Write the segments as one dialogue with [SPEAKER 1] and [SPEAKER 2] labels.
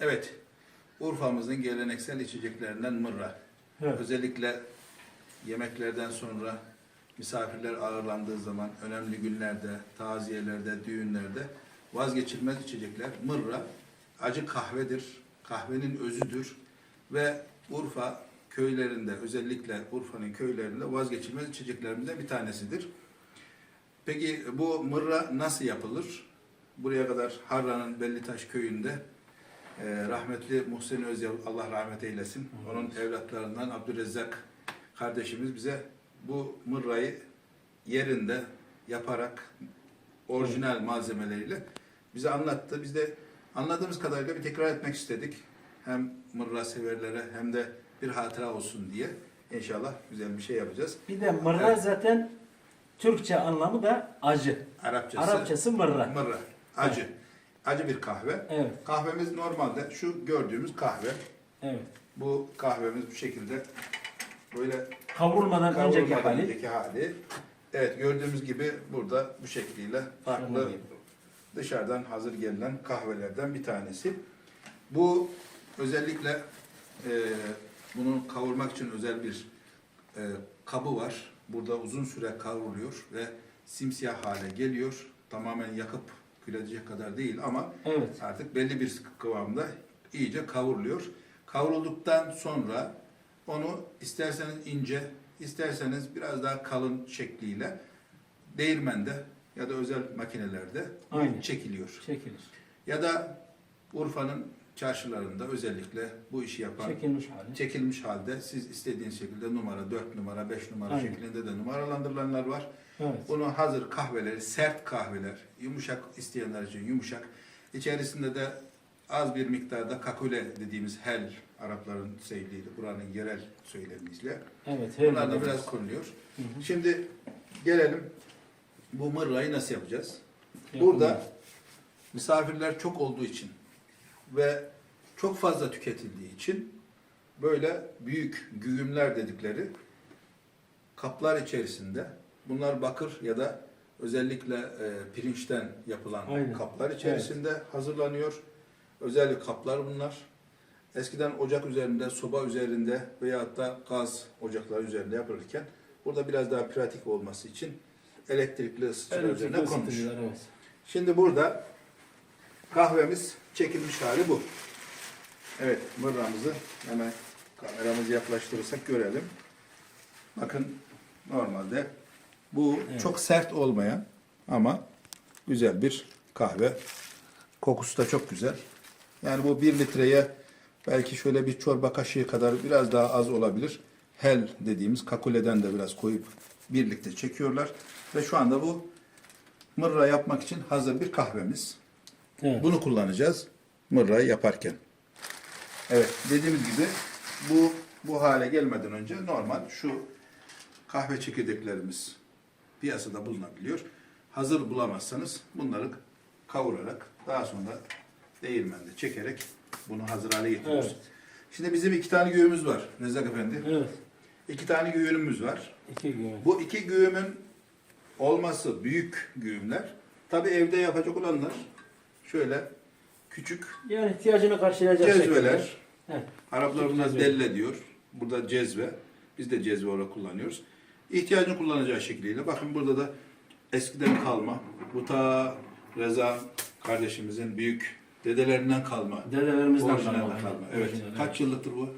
[SPEAKER 1] Evet, Urfa'mızın geleneksel içeceklerinden mırra.
[SPEAKER 2] Evet.
[SPEAKER 1] Özellikle yemeklerden sonra misafirler ağırlandığı zaman, önemli günlerde, taziyelerde, düğünlerde vazgeçilmez içecekler mırra. Acı kahvedir, kahvenin özüdür ve Urfa köylerinde, özellikle Urfa'nın köylerinde vazgeçilmez içeceklerimizden bir tanesidir. Peki bu mırra nasıl yapılır? Buraya kadar Harran'ın Bellitaş köyünde e, rahmetli Muhsin Özyal Allah rahmet eylesin. Onun evlatlarından Abdürezzak kardeşimiz bize bu mırrayı yerinde yaparak orijinal malzemeleriyle bize anlattı. Biz de anladığımız kadarıyla bir tekrar etmek istedik. Hem mırra severlere hem de bir hatıra olsun diye. İnşallah güzel bir şey yapacağız.
[SPEAKER 2] Bir de mırra
[SPEAKER 1] Evet.
[SPEAKER 2] zaten Türkçe anlamı da acı.
[SPEAKER 1] Arapçası,
[SPEAKER 2] Arapçası mırra.
[SPEAKER 1] mırra. Acı. Acı bir kahve.
[SPEAKER 2] Evet.
[SPEAKER 1] Kahvemiz normalde şu gördüğümüz kahve.
[SPEAKER 2] Evet.
[SPEAKER 1] Bu kahvemiz bu şekilde böyle
[SPEAKER 2] Kavrulmadan önceki
[SPEAKER 1] kavrulmadan
[SPEAKER 2] hali.
[SPEAKER 1] önceki hali. Evet gördüğümüz gibi burada bu şekliyle farklı
[SPEAKER 2] Şöyle.
[SPEAKER 1] dışarıdan hazır gelen kahvelerden bir tanesi. Bu özellikle e, bunu kavurmak için özel bir e, kabı var. Burada uzun süre kavruluyor ve simsiyah hale geliyor. Tamamen yakıp edecek kadar değil ama
[SPEAKER 2] Evet.
[SPEAKER 1] artık belli bir kıvamda iyice kavruluyor. Kavrulduktan sonra onu isterseniz ince, isterseniz biraz daha kalın şekliyle değirmende ya da özel makinelerde
[SPEAKER 2] Aynen.
[SPEAKER 1] çekiliyor.
[SPEAKER 2] Çekilir.
[SPEAKER 1] Ya da Urfa'nın çarşılarında özellikle bu işi yapan
[SPEAKER 2] Çekilmiş hali.
[SPEAKER 1] çekilmiş halde siz istediğiniz şekilde numara 4 numara 5 numara
[SPEAKER 2] Aynen.
[SPEAKER 1] şeklinde de numaralandırılanlar var.
[SPEAKER 2] Evet.
[SPEAKER 1] Bunu hazır kahveleri, sert kahveler, yumuşak isteyenler için yumuşak. İçerisinde de az bir miktarda kakule dediğimiz hel, Arapların sevdiği, buranın yerel söylemimizle.
[SPEAKER 2] Evet. her
[SPEAKER 1] Bunlar da biraz konuluyor.
[SPEAKER 2] Hı hı.
[SPEAKER 1] Şimdi gelelim bu mırrayı nasıl yapacağız?
[SPEAKER 2] Yapılıyor.
[SPEAKER 1] Burada misafirler çok olduğu için ve çok fazla tüketildiği için böyle büyük güğümler dedikleri kaplar içerisinde bunlar bakır ya da özellikle e, pirinçten yapılan
[SPEAKER 2] Aynen.
[SPEAKER 1] kaplar içerisinde hazırlanıyor. Özel kaplar bunlar. Eskiden ocak üzerinde, soba üzerinde veyahut da gaz ocakları üzerinde yapılırken burada biraz daha pratik olması için elektrikli ısıtıcılar
[SPEAKER 2] Evet,
[SPEAKER 1] üzerine konmuş.
[SPEAKER 2] evet.
[SPEAKER 1] Şimdi burada kahvemiz çekilmiş hali bu. Evet, mırramızı hemen kameramızı yaklaştırırsak görelim. Bakın normalde bu
[SPEAKER 2] Evet.
[SPEAKER 1] çok sert olmayan ama güzel bir kahve. Kokusu da çok güzel. Yani bu bir litreye belki şöyle bir çorba kaşığı kadar biraz daha az olabilir. Hel dediğimiz kakuleden de biraz koyup birlikte çekiyorlar. Ve şu anda bu mırra yapmak için hazır bir kahvemiz.
[SPEAKER 2] Evet.
[SPEAKER 1] Bunu kullanacağız mırrayı yaparken. Evet dediğimiz gibi bu bu hale gelmeden önce normal şu kahve çekirdeklerimiz piyasada bulunabiliyor. Hazır bulamazsanız bunları kavurarak daha sonra değirmende çekerek bunu hazır hale getiriyoruz.
[SPEAKER 2] Evet.
[SPEAKER 1] Şimdi bizim iki tane güğümüz var Nezzak Efendi.
[SPEAKER 2] Evet.
[SPEAKER 1] İki tane güğümümüz var.
[SPEAKER 2] İki gün.
[SPEAKER 1] Bu iki güğümün olması büyük güğümler. Tabi evde yapacak olanlar şöyle küçük
[SPEAKER 2] Yani ihtiyacını karşılayacak
[SPEAKER 1] cezveler.
[SPEAKER 2] Evet.
[SPEAKER 1] Araplar buna delle diyor. Burada cezve. Biz de cezve olarak kullanıyoruz. İhtiyacını kullanacağı şekliyle. Bakın burada da eskiden kalma. Bu ta Reza kardeşimizin büyük dedelerinden kalma.
[SPEAKER 2] Dedelerimizden kalma.
[SPEAKER 1] kalma. Evet.
[SPEAKER 2] Orijinal,
[SPEAKER 1] Kaç yıllıktır bu?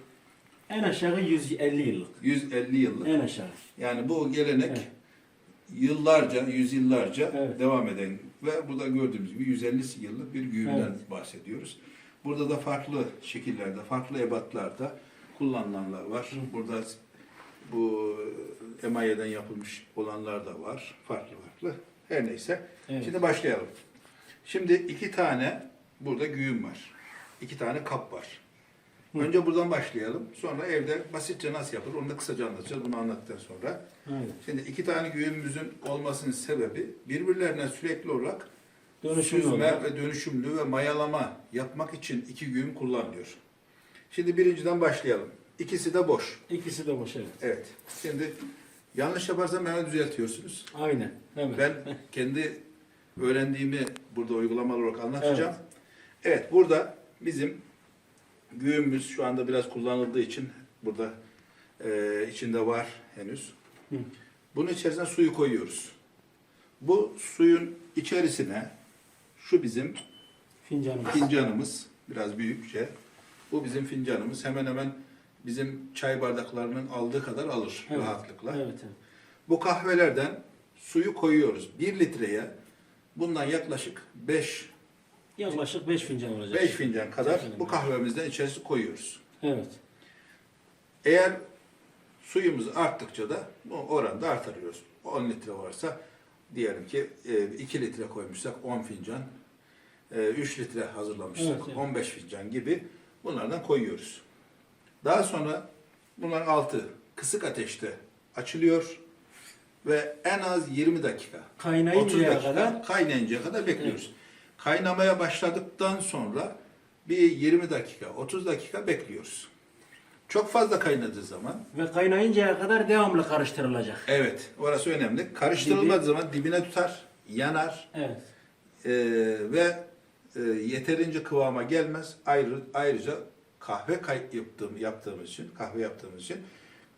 [SPEAKER 2] En aşağı 150 yıllık.
[SPEAKER 1] 150 yıllık.
[SPEAKER 2] En aşağı.
[SPEAKER 1] Yani bu gelenek
[SPEAKER 2] Evet.
[SPEAKER 1] yıllarca, yüzyıllarca
[SPEAKER 2] Evet.
[SPEAKER 1] devam eden ve burada gördüğümüz gibi 150 yıllık bir güğümden
[SPEAKER 2] Evet.
[SPEAKER 1] bahsediyoruz. Burada da farklı şekillerde, farklı ebatlarda kullanılanlar var. Burada bu emayeden yapılmış olanlar da var. Farklı farklı. Her neyse.
[SPEAKER 2] Evet.
[SPEAKER 1] Şimdi başlayalım. Şimdi iki tane burada güğüm var. İki tane kap var.
[SPEAKER 2] Hı.
[SPEAKER 1] Önce buradan başlayalım. Sonra evde basitçe nasıl yapılır onu da kısaca anlatacağız. Bunu anlattıktan sonra.
[SPEAKER 2] Evet.
[SPEAKER 1] Şimdi iki tane güğümümüzün olmasının sebebi birbirlerine sürekli olarak
[SPEAKER 2] Dönüşümlü
[SPEAKER 1] süzme
[SPEAKER 2] olarak.
[SPEAKER 1] ve dönüşümlü ve mayalama yapmak için iki güğüm kullanılıyor. Şimdi birinciden başlayalım. İkisi de boş.
[SPEAKER 2] İkisi de boş evet.
[SPEAKER 1] Evet. Şimdi yanlış yaparsam hemen düzeltiyorsunuz.
[SPEAKER 2] Aynen. Evet.
[SPEAKER 1] Ben kendi öğrendiğimi burada uygulamalı olarak anlatacağım. Evet, burada bizim güğümüz şu anda biraz kullanıldığı için burada e, içinde var henüz.
[SPEAKER 2] Hı.
[SPEAKER 1] Bunun içerisine suyu koyuyoruz. Bu suyun içerisine şu bizim
[SPEAKER 2] Fincanımız.
[SPEAKER 1] fincanımız biraz büyükçe. Bu bizim fincanımız hemen hemen bizim çay bardaklarının aldığı kadar alır
[SPEAKER 2] Evet.
[SPEAKER 1] rahatlıkla.
[SPEAKER 2] Evet, evet.
[SPEAKER 1] Bu kahvelerden suyu koyuyoruz. 1 litreye bundan yaklaşık 5
[SPEAKER 2] Yaklaşık 5 fincan olacak.
[SPEAKER 1] 5 fincan kadar
[SPEAKER 2] Efendim.
[SPEAKER 1] bu kahvemizden içerisine koyuyoruz.
[SPEAKER 2] Evet.
[SPEAKER 1] Eğer suyumuz arttıkça da bu oranda artırıyoruz. 10 litre varsa diyelim ki 2 litre koymuşsak 10 fincan, 3 litre hazırlamışsak
[SPEAKER 2] Evet, evet.
[SPEAKER 1] 15 fincan gibi bunlardan koyuyoruz. Daha sonra bunların altı kısık ateşte açılıyor ve en az 20 dakika 30
[SPEAKER 2] Kaynayıncaya
[SPEAKER 1] dakika
[SPEAKER 2] kadar
[SPEAKER 1] kaynayıncaya kadar bekliyoruz. Kaynamaya başladıktan sonra bir 20 dakika, 30 dakika bekliyoruz. Çok fazla kaynadığı zaman,
[SPEAKER 2] ve kaynayıncaya kadar devamlı karıştırılacak.
[SPEAKER 1] evet orası önemli. Karıştırılmadığı zaman dibine tutar, yanar
[SPEAKER 2] Evet.
[SPEAKER 1] eee, ve eee, yeterince kıvama gelmez. Ayrı, ayrıca kahve yaptığım, yaptığımız için, kahve yaptığımız için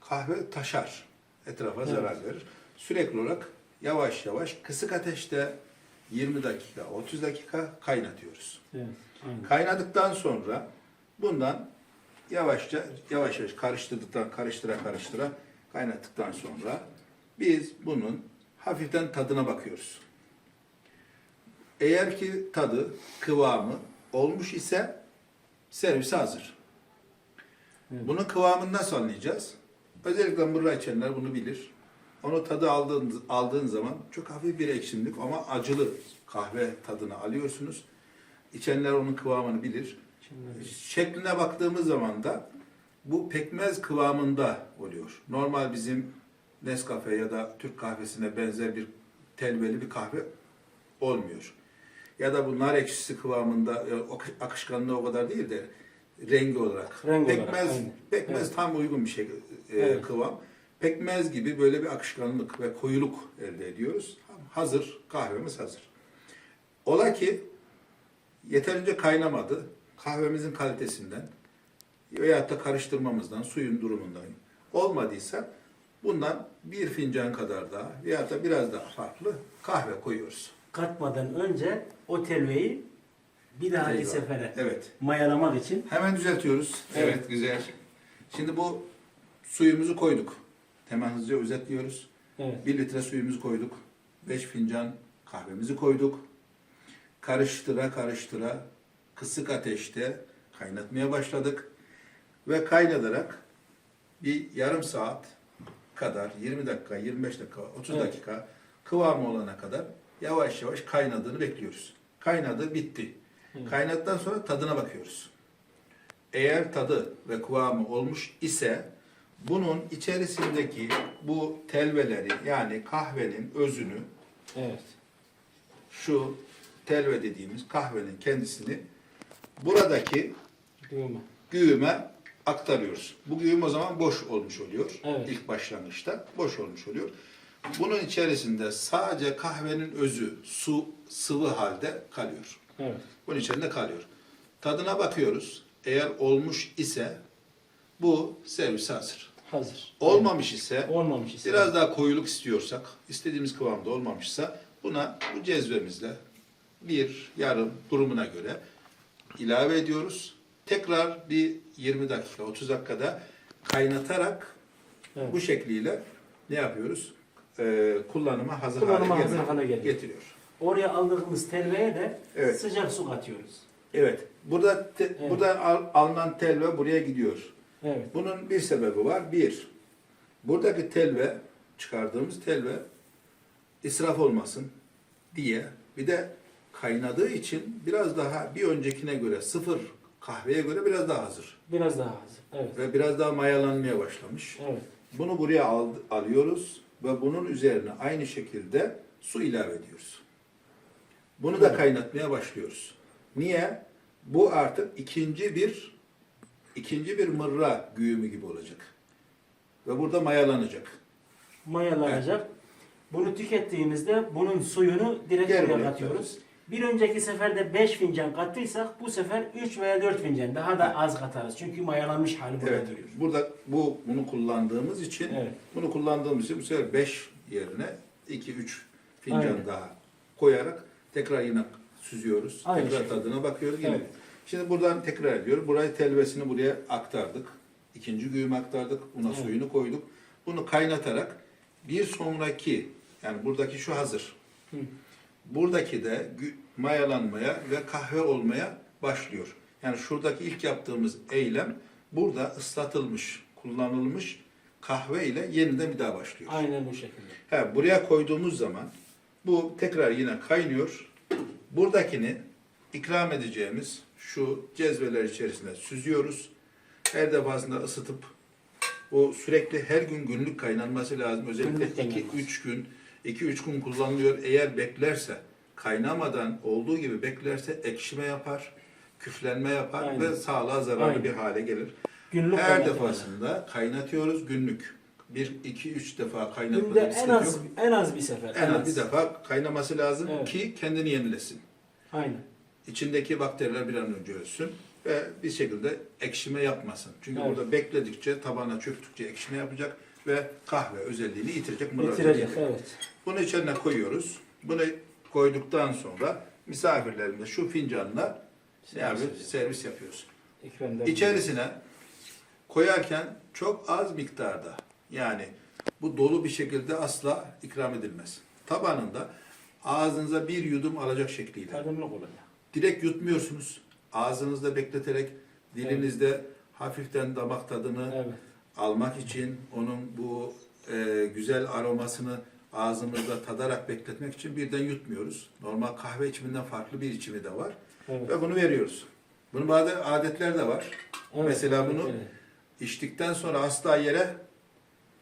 [SPEAKER 1] kahve taşar, etrafa
[SPEAKER 2] Evet.
[SPEAKER 1] zarar verir. Sürekli olarak yavaş yavaş kısık ateşte 20 dakika, 30 dakika kaynatıyoruz.
[SPEAKER 2] Evet. Aynen.
[SPEAKER 1] Kaynadıktan sonra bundan yavaşça yavaş yavaş karıştırdıktan karıştıra karıştıra kaynattıktan sonra biz bunun hafiften tadına bakıyoruz. Eğer ki tadı, kıvamı olmuş ise servise hazır.
[SPEAKER 2] Evet.
[SPEAKER 1] Bunun kıvamını nasıl anlayacağız? Özellikle mırra içenler bunu bilir. Onu tadı aldığın, aldığın zaman çok hafif bir ekşimlik ama acılı kahve tadını alıyorsunuz. İçenler onun kıvamını bilir.
[SPEAKER 2] Şimdi
[SPEAKER 1] Şekline baktığımız zaman da bu pekmez kıvamında oluyor. Normal bizim Nescafe ya da Türk kahvesine benzer bir telveli bir kahve olmuyor. Ya da bu nar ekşisi kıvamında e, akışkanlığı o kadar değil de rengi olarak.
[SPEAKER 2] Olarak,
[SPEAKER 1] pekmez
[SPEAKER 2] aynen.
[SPEAKER 1] pekmez
[SPEAKER 2] Evet.
[SPEAKER 1] tam uygun bir şey e,
[SPEAKER 2] Evet.
[SPEAKER 1] kıvam. Pekmez gibi böyle bir akışkanlık ve koyuluk elde ediyoruz. Hazır, kahvemiz hazır. Ola ki yeterince kaynamadı. Kahvemizin kalitesinden veyahut da karıştırmamızdan, suyun durumundan olmadıysa bundan bir fincan kadar daha veyahut da biraz daha farklı kahve koyuyoruz.
[SPEAKER 2] katmadan önce o telveyi bir dahaki
[SPEAKER 1] Eyvah.
[SPEAKER 2] sefere
[SPEAKER 1] Evet.
[SPEAKER 2] mayalamak için
[SPEAKER 1] Hemen düzeltiyoruz. Evet,
[SPEAKER 2] Evet.
[SPEAKER 1] güzel. Şimdi bu suyumuzu koyduk. Hemen hızlıca özetliyoruz.
[SPEAKER 2] evet.
[SPEAKER 1] 1 litre suyumuzu koyduk. 5 fincan kahvemizi koyduk. Karıştıra karıştıra kısık ateşte kaynatmaya başladık. Ve kaynatarak bir yarım saat kadar 20 dakika, 25 dakika, 30
[SPEAKER 2] Evet.
[SPEAKER 1] dakika kıvamı olana kadar yavaş yavaş kaynadığını bekliyoruz. Kaynadı, bitti.
[SPEAKER 2] Evet.
[SPEAKER 1] Kaynadıktan sonra tadına bakıyoruz. Eğer tadı ve kıvamı olmuş ise bunun içerisindeki bu telveleri yani kahvenin özünü
[SPEAKER 2] Evet.
[SPEAKER 1] şu telve dediğimiz kahvenin kendisini buradaki
[SPEAKER 2] Düğme.
[SPEAKER 1] güğüme aktarıyoruz. Bu güğüm o zaman boş olmuş oluyor.
[SPEAKER 2] Evet.
[SPEAKER 1] İlk başlangıçta boş olmuş oluyor. Bunun içerisinde sadece kahvenin özü su sıvı halde kalıyor.
[SPEAKER 2] Evet.
[SPEAKER 1] Bunun içinde kalıyor. Tadına bakıyoruz. Eğer olmuş ise bu servise hazır.
[SPEAKER 2] Hazır.
[SPEAKER 1] Olmamış ise.
[SPEAKER 2] Olmamış ise.
[SPEAKER 1] biraz daha koyuluk istiyorsak, istediğimiz kıvamda olmamışsa buna bu cezvemizle bir yarım durumuna göre ilave ediyoruz. Tekrar bir 20 dakika, 30 dakikada kaynatarak
[SPEAKER 2] Evet.
[SPEAKER 1] bu şekliyle ne yapıyoruz? Ee, kullanıma hazır
[SPEAKER 2] Kullanıma
[SPEAKER 1] hale,
[SPEAKER 2] hazır
[SPEAKER 1] gelme-
[SPEAKER 2] hale geliyor.
[SPEAKER 1] getiriyor.
[SPEAKER 2] Oraya aldığımız telveye de
[SPEAKER 1] Evet.
[SPEAKER 2] sıcak su katıyoruz.
[SPEAKER 1] Evet. Burada te-
[SPEAKER 2] Evet.
[SPEAKER 1] burada al- alınan telve buraya gidiyor.
[SPEAKER 2] Evet.
[SPEAKER 1] Bunun bir sebebi var. Bir, buradaki telve, çıkardığımız telve israf olmasın diye bir de kaynadığı için biraz daha bir öncekine göre sıfır kahveye göre biraz daha hazır.
[SPEAKER 2] Biraz daha hazır. Evet.
[SPEAKER 1] Ve biraz daha mayalanmaya başlamış.
[SPEAKER 2] Evet.
[SPEAKER 1] Bunu buraya al- alıyoruz ve bunun üzerine aynı şekilde su ilave ediyoruz. Bunu da
[SPEAKER 2] Evet.
[SPEAKER 1] kaynatmaya başlıyoruz. Niye? Bu artık ikinci bir ikinci bir mırra güğümü gibi olacak. Ve burada mayalanacak.
[SPEAKER 2] Mayalanacak. Bunu tükettiğimizde bunun suyunu direkt
[SPEAKER 1] Gel
[SPEAKER 2] buraya
[SPEAKER 1] buraya
[SPEAKER 2] katıyoruz. Bir önceki seferde 5 fincan kattıysak bu sefer 3 veya 4 fincan daha da az katarız. Çünkü mayalanmış hali burada
[SPEAKER 1] Evet.
[SPEAKER 2] duruyor.
[SPEAKER 1] Burada bu bunu kullandığımız için
[SPEAKER 2] Evet.
[SPEAKER 1] bunu kullandığımız için bu sefer 5 yerine 2 3 fincan
[SPEAKER 2] Aynen.
[SPEAKER 1] daha koyarak tekrar yine süzüyoruz.
[SPEAKER 2] Aynı
[SPEAKER 1] tekrar
[SPEAKER 2] şekilde.
[SPEAKER 1] tadına bakıyoruz yine.
[SPEAKER 2] Evet.
[SPEAKER 1] Şimdi buradan tekrar ediyorum. Burayı telvesini buraya aktardık. İkinci güğümü aktardık. Buna
[SPEAKER 2] Evet.
[SPEAKER 1] suyunu koyduk. Bunu kaynatarak bir sonraki yani buradaki şu hazır.
[SPEAKER 2] Hı.
[SPEAKER 1] Buradaki de mayalanmaya ve kahve olmaya başlıyor. Yani şuradaki ilk yaptığımız eylem burada ıslatılmış, kullanılmış kahve ile yeniden bir daha başlıyor.
[SPEAKER 2] Aynen bu şekilde.
[SPEAKER 1] He, buraya koyduğumuz zaman bu tekrar yine kaynıyor. Buradakini ikram edeceğimiz şu cezveler içerisine süzüyoruz. Her defasında ısıtıp o sürekli her gün günlük kaynanması lazım. Özellikle
[SPEAKER 2] Günlük kaynanması.
[SPEAKER 1] 2-3 gün 2-3 gün kullanılıyor. Eğer beklerse kaynamadan olduğu gibi beklerse ekşime yapar, küflenme yapar
[SPEAKER 2] Aynen.
[SPEAKER 1] ve sağlığa zararlı
[SPEAKER 2] Aynen.
[SPEAKER 1] bir hale gelir.
[SPEAKER 2] Günlük
[SPEAKER 1] Her defasında kaynatıyoruz günlük. Bir, iki, üç defa
[SPEAKER 2] Günde
[SPEAKER 1] kaynatmada bir
[SPEAKER 2] en az
[SPEAKER 1] yok.
[SPEAKER 2] en az bir sefer.
[SPEAKER 1] En az bir defa kaynaması lazım
[SPEAKER 2] Evet.
[SPEAKER 1] ki kendini yenilesin.
[SPEAKER 2] Aynen.
[SPEAKER 1] İçindeki bakteriler bir an önce ölsün ve bir şekilde ekşime yapmasın. Çünkü
[SPEAKER 2] Evet.
[SPEAKER 1] burada bekledikçe, tabana çöktükçe ekşime yapacak ve kahve özelliğini yitirecek. özelliğini.
[SPEAKER 2] evet.
[SPEAKER 1] Bunu içine koyuyoruz. Bunu koyduktan sonra misafirlerimize şu fincanla yani
[SPEAKER 2] Servis
[SPEAKER 1] servis yapıyoruz.
[SPEAKER 2] İkramda
[SPEAKER 1] İçerisine koyarken çok az miktarda yani bu dolu bir şekilde asla ikram edilmez. Tabanında ağzınıza bir yudum alacak şekliyle.
[SPEAKER 2] tadımlık olacak.
[SPEAKER 1] Direkt yutmuyorsunuz. Ağzınızda bekleterek dilinizde hafiften damak tadını
[SPEAKER 2] Evet.
[SPEAKER 1] Almak için onun bu e, güzel aromasını ağzımızda tadarak bekletmek için birden yutmuyoruz. Normal kahve içiminden farklı bir içimi de var
[SPEAKER 2] Evet.
[SPEAKER 1] ve bunu veriyoruz. Bunun bazı adetler de var.
[SPEAKER 2] Evet,
[SPEAKER 1] Mesela
[SPEAKER 2] evet,
[SPEAKER 1] bunu
[SPEAKER 2] evet.
[SPEAKER 1] içtikten sonra asla yere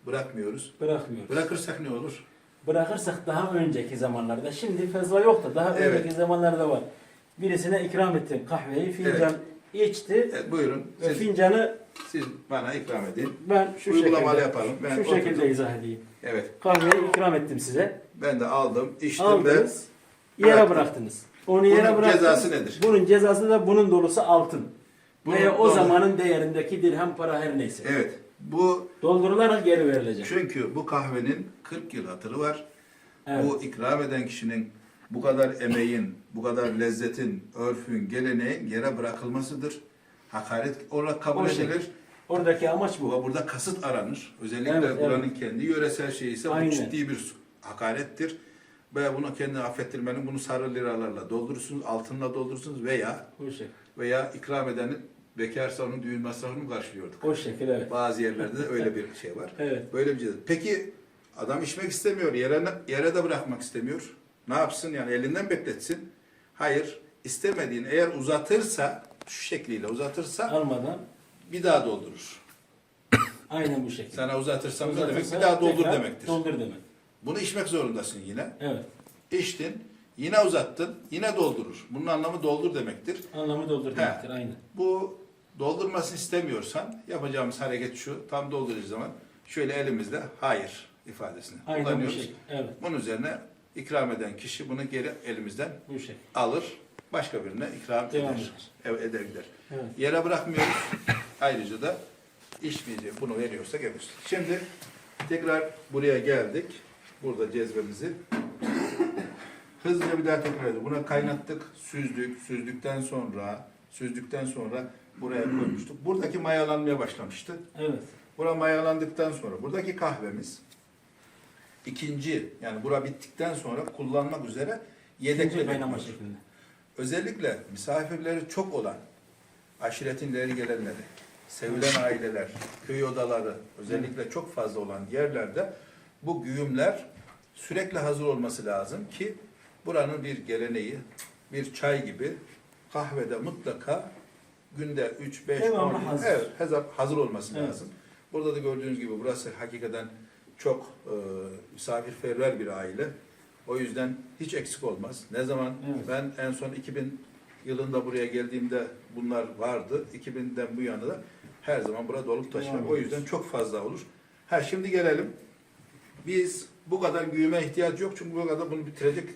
[SPEAKER 1] bırakmıyoruz.
[SPEAKER 2] bırakmıyoruz.
[SPEAKER 1] Bırakırsak ne olur?
[SPEAKER 2] Bırakırsak daha önceki zamanlarda, şimdi fazla yok da daha
[SPEAKER 1] Evet.
[SPEAKER 2] önceki zamanlarda var. Birisine ikram ettim kahveyi, fincan içti
[SPEAKER 1] Evet, buyurun.
[SPEAKER 2] ve
[SPEAKER 1] Siz,
[SPEAKER 2] fincanı
[SPEAKER 1] siz bana ikram edin.
[SPEAKER 2] ben şu
[SPEAKER 1] Uygulamalı
[SPEAKER 2] şekilde,
[SPEAKER 1] yapalım. Ben
[SPEAKER 2] şu
[SPEAKER 1] oturdum.
[SPEAKER 2] şekilde izah edeyim.
[SPEAKER 1] Evet.
[SPEAKER 2] Kahveyi ikram ettim size.
[SPEAKER 1] Ben de aldım, içtim
[SPEAKER 2] Aldınız, yere
[SPEAKER 1] bıraktım.
[SPEAKER 2] bıraktınız. Onu yere
[SPEAKER 1] Bunun
[SPEAKER 2] bıraktınız.
[SPEAKER 1] cezası nedir?
[SPEAKER 2] Bunun cezası da bunun dolusu altın.
[SPEAKER 1] Bunun
[SPEAKER 2] Veya o
[SPEAKER 1] dolu-
[SPEAKER 2] zamanın değerindeki dirhem para her neyse.
[SPEAKER 1] Evet. Bu
[SPEAKER 2] Doldurularak geri verilecek.
[SPEAKER 1] çünkü bu kahvenin 40 yıl hatırı var.
[SPEAKER 2] Evet.
[SPEAKER 1] Bu ikram eden kişinin bu kadar emeğin, bu kadar lezzetin, örfün, geleneğin yere bırakılmasıdır. Hakaret olarak kabul
[SPEAKER 2] O şey.
[SPEAKER 1] edilir.
[SPEAKER 2] Oradaki amaç bu.
[SPEAKER 1] Bu burada kasıt aranır. Özellikle
[SPEAKER 2] Evet,
[SPEAKER 1] buranın
[SPEAKER 2] evet.
[SPEAKER 1] kendi yöresel şeyi ise bu
[SPEAKER 2] Aynen.
[SPEAKER 1] ciddi bir hakarettir. Ve bunu kendini affettirmenin bunu sarı liralarla doldurursunuz, altınla doldurursunuz veya
[SPEAKER 2] Bu
[SPEAKER 1] veya ikram edenin bekarsa onun düğün masrafını karşılıyorduk.
[SPEAKER 2] O şekil evet.
[SPEAKER 1] Bazı yerlerde de öyle bir şey var.
[SPEAKER 2] Evet.
[SPEAKER 1] Böyle bir ceza. Peki adam içmek istemiyor, yere, yere de bırakmak istemiyor. Ne yapsın yani elinden bekletsin? Hayır, istemediğin eğer uzatırsa, şu şekliyle uzatırsa
[SPEAKER 2] Almadan
[SPEAKER 1] bir daha doldurur.
[SPEAKER 2] aynen bu şekilde.
[SPEAKER 1] Sana uzatırsam ne demek? Bir daha doldur
[SPEAKER 2] tekrar
[SPEAKER 1] demektir.
[SPEAKER 2] Doldur demek.
[SPEAKER 1] Bunu içmek zorundasın yine.
[SPEAKER 2] Evet.
[SPEAKER 1] İçtin, yine uzattın, yine doldurur. Bunun anlamı doldur demektir.
[SPEAKER 2] Anlamı doldur
[SPEAKER 1] He.
[SPEAKER 2] demektir. Aynen.
[SPEAKER 1] Bu doldurmasını istemiyorsan yapacağımız hareket şu. Tam doldurduğu zaman şöyle elimizde hayır ifadesini
[SPEAKER 2] Aynen bu
[SPEAKER 1] kullanıyoruz.
[SPEAKER 2] şekil. Evet.
[SPEAKER 1] Bunun üzerine ikram eden kişi bunu geri elimizden
[SPEAKER 2] Bu şekil.
[SPEAKER 1] alır, başka birine ikram
[SPEAKER 2] Devam
[SPEAKER 1] eder.
[SPEAKER 2] eder.
[SPEAKER 1] Eder gider.
[SPEAKER 2] Evet.
[SPEAKER 1] Yere bırakmıyoruz. Ayrıca da içmeyeceği bunu veriyorsak yapıyoruz. Şimdi tekrar buraya geldik. Burada cezvemizi. Hızlıca bir daha tekrar edelim. Buna kaynattık, süzdük. Süzdükten sonra, süzdükten sonra buraya koymuştuk. Buradaki mayalanmaya başlamıştı.
[SPEAKER 2] Evet.
[SPEAKER 1] Bura mayalandıktan sonra buradaki kahvemiz ikinci yani bura bittikten sonra kullanmak üzere
[SPEAKER 2] İkinci
[SPEAKER 1] yedekle
[SPEAKER 2] kaynama
[SPEAKER 1] bekliyoruz.
[SPEAKER 2] şeklinde.
[SPEAKER 1] Özellikle misafirleri çok olan aşiretin ileri gelenleri, sevilen aileler, köy odaları özellikle çok fazla olan yerlerde bu güğümler sürekli hazır olması lazım ki buranın bir geleneği, bir çay gibi kahvede mutlaka günde 3 5
[SPEAKER 2] Devamlı
[SPEAKER 1] 10
[SPEAKER 2] hazır.
[SPEAKER 1] evet hazır, hazır olması
[SPEAKER 2] Evet.
[SPEAKER 1] lazım. Burada da gördüğünüz gibi burası hakikaten çok e, misafirperver bir aile. O yüzden hiç eksik olmaz. Ne zaman
[SPEAKER 2] Evet.
[SPEAKER 1] ben en son 2000 yılında buraya geldiğimde bunlar vardı. 2000'den bu yana da her zaman burada dolup.
[SPEAKER 2] Devam
[SPEAKER 1] O yüzden çok fazla olur. Ha şimdi gelelim. Biz bu kadar güğüme ihtiyaç yok çünkü bu kadar bunu bitirecek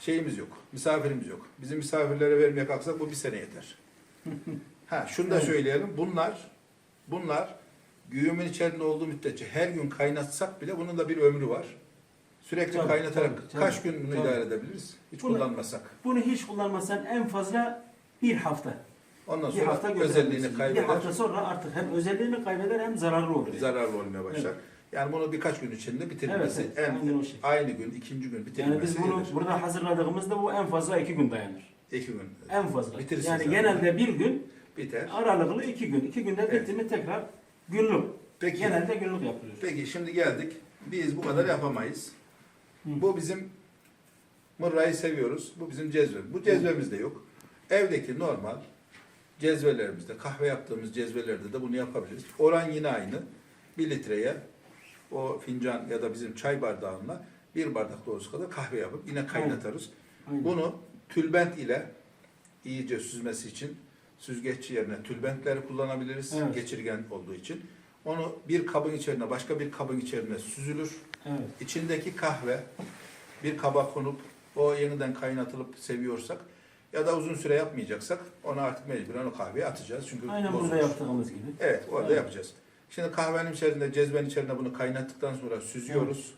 [SPEAKER 1] şeyimiz yok. Misafirimiz yok. Bizim misafirlere vermeye kalksak bu bir sene yeter. ha şunu da
[SPEAKER 2] Evet.
[SPEAKER 1] söyleyelim. Bunlar bunlar güğümün içerisinde olduğu müddetçe her gün kaynatsak bile bunun da bir ömrü var. Sürekli
[SPEAKER 2] Tabii,
[SPEAKER 1] kaynatarak
[SPEAKER 2] tabii, tabii.
[SPEAKER 1] kaç gün bunu
[SPEAKER 2] Tabii.
[SPEAKER 1] idare edebiliriz? Hiç
[SPEAKER 2] Bunu-
[SPEAKER 1] kullanmasak.
[SPEAKER 2] Bunu hiç kullanmasan en fazla bir hafta.
[SPEAKER 1] Ondan
[SPEAKER 2] Bir
[SPEAKER 1] sonra
[SPEAKER 2] hafta
[SPEAKER 1] özelliğini kaybeder.
[SPEAKER 2] Bir hafta sonra artık hem özelliğini kaybeder hem zararlı olur. yani.
[SPEAKER 1] zararlı olmaya başlar. Yani bunu birkaç gün içinde bitirmesi
[SPEAKER 2] Evet, evet,
[SPEAKER 1] en
[SPEAKER 2] o şekilde.
[SPEAKER 1] aynı gün, ikinci gün
[SPEAKER 2] Yani
[SPEAKER 1] bitirilmesi
[SPEAKER 2] biz bunu
[SPEAKER 1] iyidir.
[SPEAKER 2] burada hazırladığımızda bu en fazla iki gün dayanır.
[SPEAKER 1] İki gün
[SPEAKER 2] En fazla.
[SPEAKER 1] Bitiririz
[SPEAKER 2] yani genelde bir gün,
[SPEAKER 1] biter.
[SPEAKER 2] aralıklı iki gün. İki günde
[SPEAKER 1] Evet.
[SPEAKER 2] bitti mi tekrar günlük.
[SPEAKER 1] Peki,
[SPEAKER 2] Genelde günlük yapılıyor.
[SPEAKER 1] peki şimdi geldik. Biz bu kadar yapamayız.
[SPEAKER 2] Hı.
[SPEAKER 1] Bu bizim mırrayı seviyoruz. Bu bizim cezve. Bu cezvemiz de yok. Evdeki normal cezvelerimizde, kahve yaptığımız cezvelerde de bunu yapabiliriz. Oran yine aynı. Bir litreye o fincan ya da bizim çay bardağına bir bardak dolusu kadar kahve yapıp yine kaynatarız.
[SPEAKER 2] Aynen.
[SPEAKER 1] Bunu tülbent ile iyice süzmesi için süzgeç yerine tülbentleri kullanabiliriz.
[SPEAKER 2] Evet.
[SPEAKER 1] Geçirgen olduğu için. Onu bir kabın içerisine, başka bir kabın içerisine süzülür.
[SPEAKER 2] Evet.
[SPEAKER 1] İçindeki kahve bir kaba konup o yeniden kaynatılıp seviyorsak ya da uzun süre yapmayacaksak onu artık mecburen o kahveye atacağız. Çünkü
[SPEAKER 2] Aynen
[SPEAKER 1] bozulur.
[SPEAKER 2] burada yaptığımız gibi.
[SPEAKER 1] Evet, orada
[SPEAKER 2] Evet.
[SPEAKER 1] yapacağız. Şimdi kahvenin içerisinde, cezvenin içerisinde bunu kaynattıktan sonra süzüyoruz.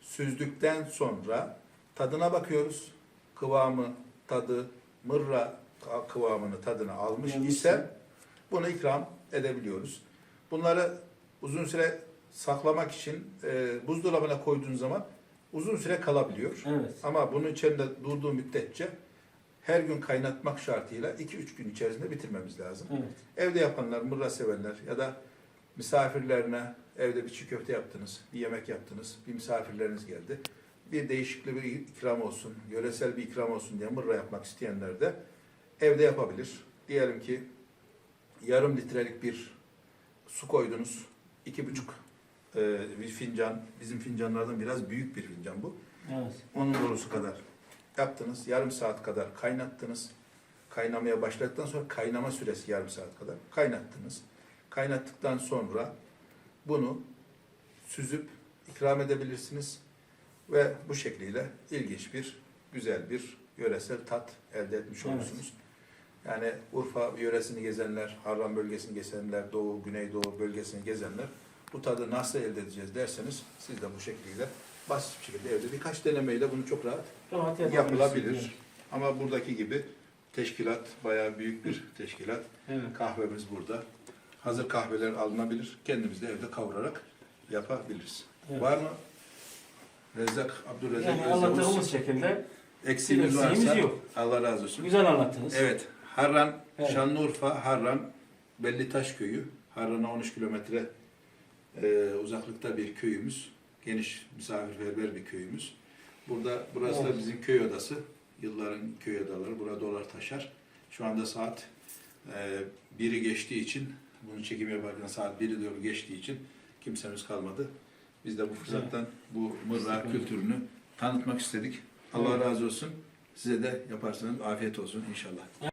[SPEAKER 1] Süzdükten sonra tadına bakıyoruz. Kıvamı, tadı, mırra kıvamını, tadını almış ise bunu ikram edebiliyoruz. Bunları uzun süre saklamak için e, buzdolabına koyduğun zaman uzun süre kalabiliyor.
[SPEAKER 2] Evet.
[SPEAKER 1] Ama bunun içerisinde durduğu müddetçe her gün kaynatmak şartıyla 2-3 gün içerisinde bitirmemiz lazım.
[SPEAKER 2] Evet.
[SPEAKER 1] Evde yapanlar, mırra sevenler ya da misafirlerine evde bir çiğ köfte yaptınız, bir yemek yaptınız, bir misafirleriniz geldi. Bir değişikli bir ikram olsun, yöresel bir ikram olsun diye mırra yapmak isteyenler de evde yapabilir. Diyelim ki yarım litrelik bir su koydunuz, iki buçuk e, bir fincan, bizim fincanlardan biraz büyük bir fincan bu.
[SPEAKER 2] Evet.
[SPEAKER 1] Onun dolusu kadar yaptınız. Yarım saat kadar kaynattınız. Kaynamaya başladıktan sonra kaynama süresi yarım saat kadar kaynattınız. Kaynattıktan sonra bunu süzüp ikram edebilirsiniz. Ve bu şekliyle ilginç bir, güzel bir yöresel tat elde etmiş
[SPEAKER 2] Evet.
[SPEAKER 1] Yani Urfa yöresini gezenler, Harran bölgesini gezenler, Doğu, Güneydoğu bölgesini gezenler bu tadı nasıl elde edeceğiz derseniz siz de bu şekliyle basit bir şekilde evde birkaç denemeyle bunu çok rahat
[SPEAKER 2] Rahat
[SPEAKER 1] yapılabilir. Ama buradaki gibi teşkilat bayağı büyük bir teşkilat.
[SPEAKER 2] Evet.
[SPEAKER 1] Kahvemiz burada. Hazır kahveler alınabilir. Kendimiz de evde kavurarak yapabiliriz.
[SPEAKER 2] Evet.
[SPEAKER 1] Var mı? Rezzak, Abdülrezzak
[SPEAKER 2] Yani
[SPEAKER 1] Özdemir,
[SPEAKER 2] anlattığımız şekilde
[SPEAKER 1] eksiğimiz
[SPEAKER 2] eksiğimiz
[SPEAKER 1] varsa
[SPEAKER 2] yok.
[SPEAKER 1] Allah razı olsun.
[SPEAKER 2] güzel anlattınız.
[SPEAKER 1] Evet. Harran,
[SPEAKER 2] Evet.
[SPEAKER 1] Şanlıurfa, Harran, Bellitaş köyü. Harran'a 13 kilometre e, uzaklıkta bir köyümüz. Geniş, misafirperver bir köyümüz. Burada, burası da
[SPEAKER 2] Evet.
[SPEAKER 1] bizim köy odası. Yılların köy odaları. Burada dolar taşar. Şu anda saat e, biri geçtiği için, bunu çekim yaparken saat biri doğru geçtiği için kimsemiz kalmadı. Biz de bu fırsattan bu mırra kültürünü tanıtmak istedik. Allah razı olsun. Size de yaparsanız afiyet olsun inşallah.